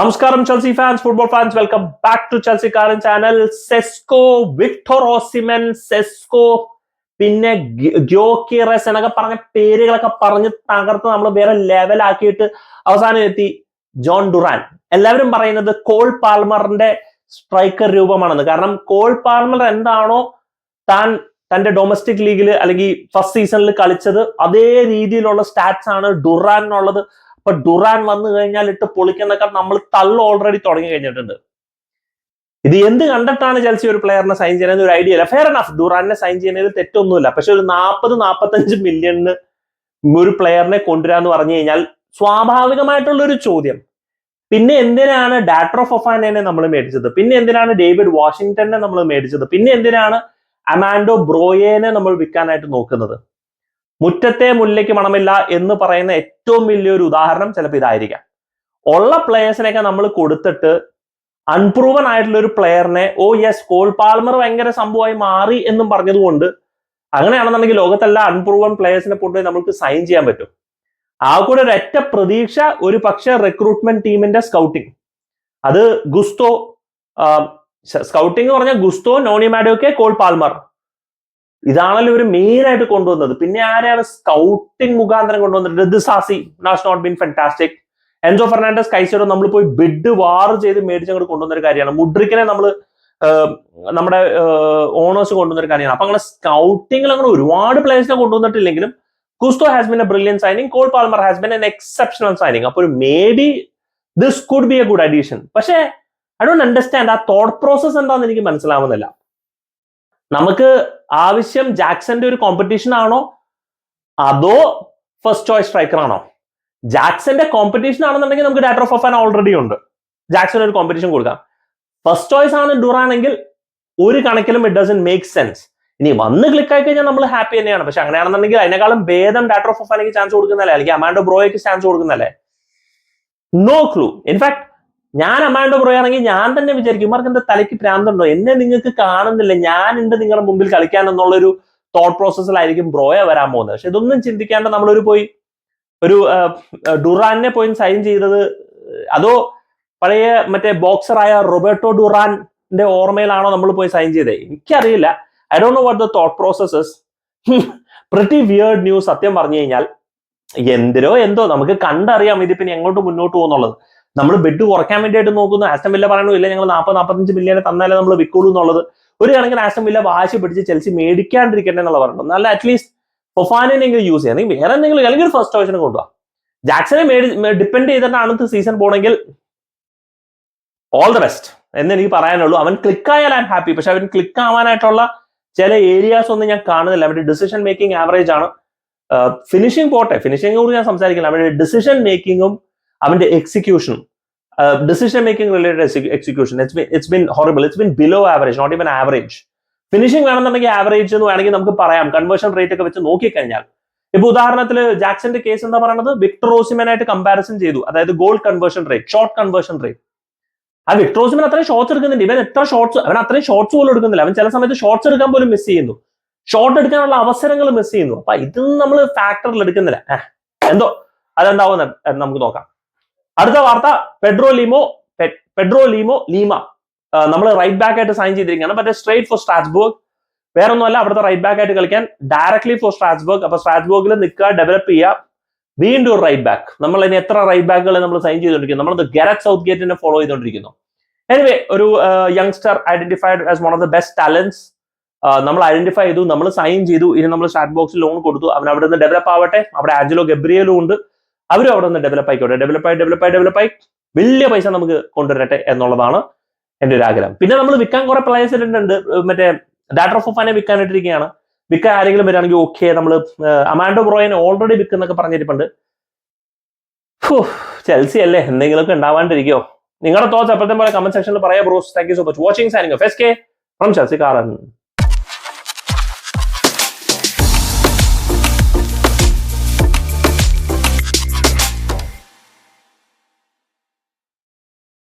നമസ്കാരം Chelsea fans football fans welcome back to Chelsea കാരൻ channel Sesko Victor Osimhen Sesko പിന്നെ Gyokeres എന്നൊക്കെ പറഞ്ഞ പേരുകളൊക്കെ പറഞ്ഞ് തകർത്ത് നമ്മൾ വേറെ ലെവലാക്കിയിട്ട് അവസാനം എത്തി. ജോൺ ഡുറാൻ എല്ലാവരും പറയുന്നത് കോൾ പാൽമറിന്റെ സ്ട്രൈക്കർ രൂപമാണെന്ന്. കാരണം കോൾ പാൽമർ എന്താണോ താൻ തന്റെ ഡൊമസ്റ്റിക് ലീഗിൽ അല്ലെങ്കിൽ ഫസ്റ്റ് സീസണിൽ കളിച്ചത് അതേ രീതിയിലുള്ള സ്റ്റാറ്റ്സ് ആണ് ഡുറാൻ എന്നുള്ളത് അപ്പൊ ഡുറാൻ വന്നു കഴിഞ്ഞാൽ ഇട്ട് പൊളിക്കുന്നൊക്കെ നമ്മൾ തള്ളു ഓൾറെഡി തുടങ്ങി കഴിഞ്ഞിട്ടുണ്ട്. ഇത് എന്ത് കണ്ടിട്ടാണ് ചെൽസി ഒരു പ്ലെയറിനെ സൈൻ ചെയ്യുന്നത് ഒരു ഐഡിയ ഇല്ല. ഫെയർ എനഫ് ഡുറാനെ സൈൻ ചെയ്യുന്നതിൽ തെറ്റൊന്നുമില്ല. പക്ഷെ ഒരു നാൽപ്പത് നാൽപ്പത്തഞ്ച് മില്യണിന് ഒരു പ്ലെയറിനെ കൊണ്ടുവരാന്ന് പറഞ്ഞു കഴിഞ്ഞാൽ സ്വാഭാവികമായിട്ടുള്ള ഒരു ചോദ്യം. പിന്നെ എന്തിനാണ് ഡാട്രോ ഫൊഫാനെ നമ്മൾ മേടിച്ചത്? പിന്നെ എന്തിനാണ് ഡേവിഡ് വാഷിങ്ടനെ നമ്മൾ മേടിച്ചത്? പിന്നെ എന്തിനാണ് അമാൻഡോ ബ്രോയേനെ നമ്മൾ വിൽക്കാനായിട്ട് നോക്കുന്നത്? മുറ്റത്തെ മുല്ലയ്ക്ക് മണമില്ല എന്ന് പറയുന്ന ഏറ്റവും വലിയൊരു ഉദാഹരണം ചിലപ്പോൾ ഇതായിരിക്കാം. ഉള്ള പ്ലേയേഴ്സിനെയൊക്കെ നമ്മൾ കൊടുത്തിട്ട് അൺപ്രൂവൻ ആയിട്ടുള്ള ഒരു പ്ലെയറിനെ ഓ യെസ് കോൾ പാൽമർ ഭയങ്കര സംഭവമായി മാറി എന്നും പറഞ്ഞതുകൊണ്ട് അങ്ങനെയാണെന്നുണ്ടെങ്കിൽ ലോകത്തെല്ലാ അൺപ്രൂവൺ പ്ലെയേഴ്സിനെ കൊണ്ടുപോയി നമുക്ക് സൈൻ ചെയ്യാൻ പറ്റും. ആ കൂടെ ഒരൊറ്റ പ്രതീക്ഷ ഒരു പക്ഷേ റിക്രൂട്ട്മെന്റ് ടീമിന്റെ സ്കൗട്ടിങ് അത് ഗുസ്തോ സ്കൗട്ടിംഗ് പറഞ്ഞാൽ Gusto Noni Madueke Cole Palmer. ഇതാണല്ലോ ഒരു മെയിൻ ആയിട്ട് കൊണ്ടുവന്നത്. പിന്നെ ആരെയാണ് സ്കൗട്ടിംഗ് മുഖാന്തരം കൊണ്ടുവന്നത്? സാസി. Nash not been fantastic Enzo Fernandez കൈസോ നമ്മൾ പോയി ബിഡ് വാർ ചെയ്ത് മേടിച്ച് അങ്ങോട്ട് കൊണ്ടുവന്ന ഒരു കാര്യമാണ്. മുഡ്രിക്കിനെ നമ്മൾ നമ്മുടെ ഓണേഴ്സ് കൊണ്ടുവന്ന ഒരു കാര്യമാണ്. അപ്പൊ അങ്ങനെ സ്കൗട്ടിങ്ങിൽ അങ്ങനെ ഒരുപാട് പ്ലേയേഴ്സിനെ കൊണ്ടുവന്നിട്ടില്ലെങ്കിലും കുസ്തോ has been a brilliant signing Cole Palmer has been an exceptional signing അപ്പോൾ may be this could be a good addition പക്ഷേ ഐ ഡോണ്ട് അണ്ടർസ്റ്റാൻഡ് ആ തോട്ട് പ്രോസസ് എന്താണെന്ന് എനിക്ക് മനസ്സിലാവുന്നില്ല. നമുക്ക് ആവശ്യം ജാക്സന്റെ ഒരു കോമ്പറ്റീഷൻ ആണോ? അതോ ഫസ്റ്റ് ചോയ്സ് സ്ട്രൈക്കർ ആണോ? ജാക്സന്റെ കോമ്പറ്റീഷൻ ആണെന്നുണ്ടെങ്കിൽ നമുക്ക് ഡാറ്റർ ഓഫ് ഫാൻ ഓൾറെഡി ഉണ്ട്. ജാക്സൺ ഒരു കോമ്പറ്റീഷൻ കൊടുക്കാം. ഫസ്റ്റ് ചോയ്സ് ആണ് ഡുറാണെങ്കിൽ ഒരു കണക്കിലും ഇറ്റ് ഡസൻ മേക്ക് സെൻസ് ഇനി വന്ന് ക്ലിക്ക് ആയി കഴിഞ്ഞാൽ നമ്മൾ ഹാപ്പി തന്നെയാണ്. പക്ഷെ അങ്ങനെയാണെന്നുണ്ടെങ്കിൽ അതിനേക്കാളും ഭേദം ഡാറ്റർ ഓഫ് ഫാനേക്ക് ചാൻസ് കൊടുക്കുന്നല്ലേ അല്ലെങ്കിൽ അമാൻഡോ ബ്രോയ്ക്ക് ചാൻസ് കൊടുക്കുന്നല്ലേ നോ ക്ലൂ ഇൻഫാക്ട് ഞാൻ അമ്മായിട്ട് പറയുകയാണെങ്കിൽ ഞാൻ തന്നെ വിചാരിക്കും ഇമാർക്ക് എന്താ തലയ്ക്ക് പ്രാന്തുണ്ടോ? എന്നെ നിങ്ങൾക്ക് കാണുന്നില്ല. ഞാൻ ഉണ്ട് നിങ്ങളുടെ മുമ്പിൽ കളിക്കാൻ എന്നുള്ളൊരു തോട്ട് പ്രോസസ്സിലായിരിക്കും ബ്രോയെ വരാൻ പോകുന്നത്. പക്ഷെ ഇതൊന്നും ചിന്തിക്കാണ്ട് നമ്മളൊരു പോയി ഒരു ഡുറാനെ പോയി സൈൻ ചെയ്തത് അതോ പഴയ മറ്റേ ബോക്സറായ റൊബർട്ടോ ഡുറാന്റെ ഓർമ്മയിലാണോ നമ്മൾ പോയി സൈൻ ചെയ്തത് എനിക്കറിയില്ല. I don't know what the thought processes pretty weird news സത്യം പറഞ്ഞു കഴിഞ്ഞാൽ എന്തിനോ എന്തോ നമുക്ക് കണ്ടറിയാം ഇതിപ്പിനി എങ്ങോട്ട് മുന്നോട്ട് പോകുന്നുള്ളത്. നമ്മൾ ബെഡ് കുറയ്ക്കാൻ വേണ്ടിയിട്ട് നോക്കുന്നു. ആസ്റ്റം വില്ല പറയണു ഇല്ല ഞങ്ങൾ നാൽപ്പത് നാൽപ്പത്തഞ്ച് മില്യനെ തന്നാലേ നമ്മൾ വിൽക്കുള്ളൂ എന്നുള്ളത്. ഒരു കണക്കിന് ആസ്റ്റം വില്ല വാശി പിടിച്ച് ചെൽസി മേടിക്കാണ്ടിരിക്കട്ടെ എന്നുള്ള പറഞ്ഞു. നല്ല അറ്റ്ലീസ്റ്റ് ഫൊഫാനെങ്കിലും യൂസ് ചെയ്യാം. അല്ലെങ്കിൽ വേറെ എന്തെങ്കിലും അല്ലെങ്കിൽ ഒരു ഫസ്റ്റ് ഓപ്ഷന് കൊണ്ടുപോകാം ജാക്സനെ മേടി ഡിപ്പെൻഡ് ചെയ്തിട്ടാണ് അടുത്ത സീസൺ പോണെങ്കിൽ ഓൾ ദ ബെസ്റ്റ് എന്ന് എനിക്ക് പറയാനുള്ളൂ. അവൻ ക്ലിക്ക് ആയാൽ ഐ ഹാപ്പി പക്ഷെ അവൻ ക്ലിക്ക് ആവാനായിട്ടുള്ള ചില ഏരിയാസ് ഒന്നും ഞാൻ കാണുന്നില്ല. അവരുടെ ഡിസിഷൻ മേക്കിംഗ് ആവറേജ് ആണ്. ഫിനിഷിംഗ് പോട്ടെ. ഫിനിഷിംഗ് കൂടി ഞാൻ സംസാരിക്കില്ല. അവരുടെ ഡിസിഷൻ മേക്കിങ്ങും അവന്റെ execution decision making related execution it's been horrible it's been below average not even average finishing വേണമെന്നുണ്ടെങ്കിൽ ആവറേജ് എന്ന് വേണമെങ്കിൽ നമുക്ക് പറയാം. കൺവേർഷൻ റേറ്റ് ഒക്കെ വെച്ച് നോക്കിക്കഴിഞ്ഞാൽ. ഇപ്പൊ ഉദാഹരണത്തിൽ ജാക്സന്റെ കേസ് എന്താ പറയുന്നത് വിക്ടർ ഓസിമനായിട്ട് കമ്പാരിസൺ ചെയ്തു. അതായത് goal conversion rate shot conversion rate ആ വിക്ടർ ഓസിമൻ അത്രയും ഷോർട്ട്സ് എടുക്കുന്നുണ്ട് ഇവൻ എത്ര ഷോർട്സ് അവൻ അത്രയും ഷോർട്സ് പോലും എടുക്കുന്നില്ല. അവൻ ചില സമയത്ത് ഷോർട്സ് എടുക്കാൻ പോലും മിസ് ചെയ്യുന്നു. ഷോർട്ട് എടുക്കാനുള്ള അവസരങ്ങൾ മിസ് ചെയ്യുന്നു. അപ്പൊ ഇതൊന്നും നമ്മൾ ഫാക്ടറിൽ എടുക്കുന്നില്ല. എന്തോ അതെന്താവുന്ന നമുക്ക് നോക്കാം. അടുത്ത വാർത്ത പെഡ്രോ ലിമോ പെഡ്രോ ലീമോ. ലീമ നമ്മൾ റൈറ്റ് ബാക്ക് ആയിട്ട് സൈൻ ചെയ്തിരിക്കുകയാണ്. മറ്റേ സ്ട്രേറ്റ് ഫോർ സ്ട്രാസ്ബർഗ് വേറെ ഒന്നുമല്ല അവിടുത്തെ റൈറ്റ് ബാക്ക് ആയിട്ട് കളിക്കാൻ ഡയറക്ട്ലി ഫോർ സ്ട്രാസ്ബർഗ് അപ്പൊ സ്ട്രാസ്ബർഗിൽ നിൽക്കുക ഡെവലപ്പ് ചെയ്യുക വീണ്ടും ഒരു റൈറ്റ് ബാക്ക് നമ്മൾ ഇനി എത്ര റൈറ്റ് ബാക്കുകൾ നമ്മൾ സൈൻ ചെയ്തുകൊണ്ടിരിക്കുന്നു? നമ്മൾ ഗരറ്റ് സൗത്ത് ഗേറ്റിനെ ഫോളോ ചെയ്തുകൊണ്ടിരിക്കുന്നു. എനിവേ ഒരു youngster identified as one of the best talents നമ്മൾ ഐഡന്റിഫൈ ചെയ്തു നമ്മൾ സൈൻ ചെയ്തു. ഇനി നമ്മൾ സ്റ്റാറ്റ് ബോക്സിൽ ലോൺ കൊടുത്തു. അവൻ അവിടെ നിന്ന് ഡെവലപ്പ് ആവട്ടെ. അവിടെ ആഞ്ചലോ ഗബ്രിയലും ഉണ്ട്. അവരും അവിടെ നിന്ന് ഡെവലപ്പ് ആയിക്കോട്ടെ. ഡെവലപ്പ് ആയി ഡെവലപ്പ് ആയി വലിയ പൈസ നമുക്ക് കൊണ്ടുവരട്ടെ എന്നുള്ളതാണ് എന്റെ ഒരു ആഗ്രഹം. പിന്നെ നമ്മൾ വിൽക്കാൻ കുറെ പ്ലേയേഴ്സ് ഉണ്ട് മറ്റേ ഡാറ്റർ ഓഫ് ഫാനെ വിൽക്കാനായിട്ടിരിക്കുകയാണ് വിൽക്കാൻ ആരെങ്കിലും വരികയാണെങ്കിൽ ഓക്കെ നമ്മൾ അമാൻഡോ ബ്രോയിനെ ഓൾറെഡി വിൽക്കുന്നൊക്കെ പറഞ്ഞിരിപ്പുണ്ട്. ചെൽസി അല്ലേ? എന്തെങ്കിലുമൊക്കെ ഉണ്ടാവാണ്ടിരിക്കോ. നിങ്ങളുടെ തോട്ട്സ് അപ്പോഴത്തെ പോലെ കമന്റ് സെക്ഷനിൽ പറയാം bros thank you so much watching signing off S K from Chelsea കാറൻ